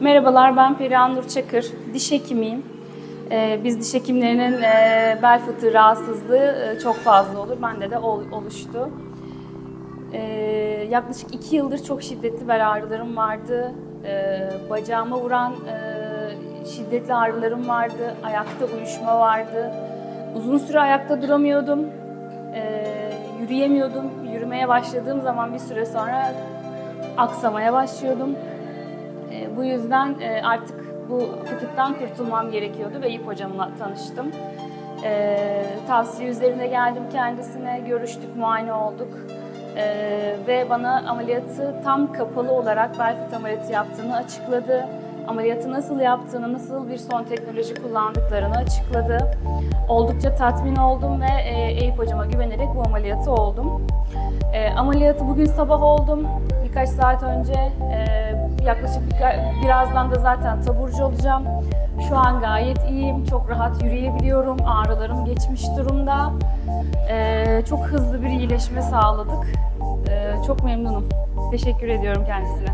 Merhabalar, ben Perihan Nur Çakır. Diş hekimiyim. Ee, biz diş hekimlerinin e, bel fıtığı rahatsızlığı e, çok fazla olur. Bende de ol- oluştu. Ee, yaklaşık iki yıldır çok şiddetli bel ağrılarım vardı. Ee, bacağıma vuran e, şiddetli ağrılarım vardı. Ayakta uyuşma vardı. Uzun süre ayakta duramıyordum. Ee, yürüyemiyordum. Yürümeye başladığım zaman bir süre sonra aksamaya başlıyordum. E, bu yüzden e, artık bu fıtıktan kurtulmam gerekiyordu ve İp hocamla tanıştım. E, tavsiye üzerine geldim kendisine, görüştük, muayene olduk. E, ve bana ameliyatı tam kapalı olarak bel fıtığı ameliyatı yaptığını açıkladı. Ameliyatı nasıl yaptığını, nasıl bir son teknoloji kullandıklarını açıkladı. Oldukça tatmin oldum ve e, Eyüp hocama güvenerek bu ameliyatı oldum. E, ameliyatı bugün sabah oldum. Birkaç saat önce e, yaklaşık birka- birazdan da zaten taburcu olacağım. Şu an gayet iyiyim. Çok rahat yürüyebiliyorum. Ağrılarım geçmiş durumda. E, çok hızlı bir iyileşme sağladık. E, çok memnunum. Teşekkür ediyorum kendisine.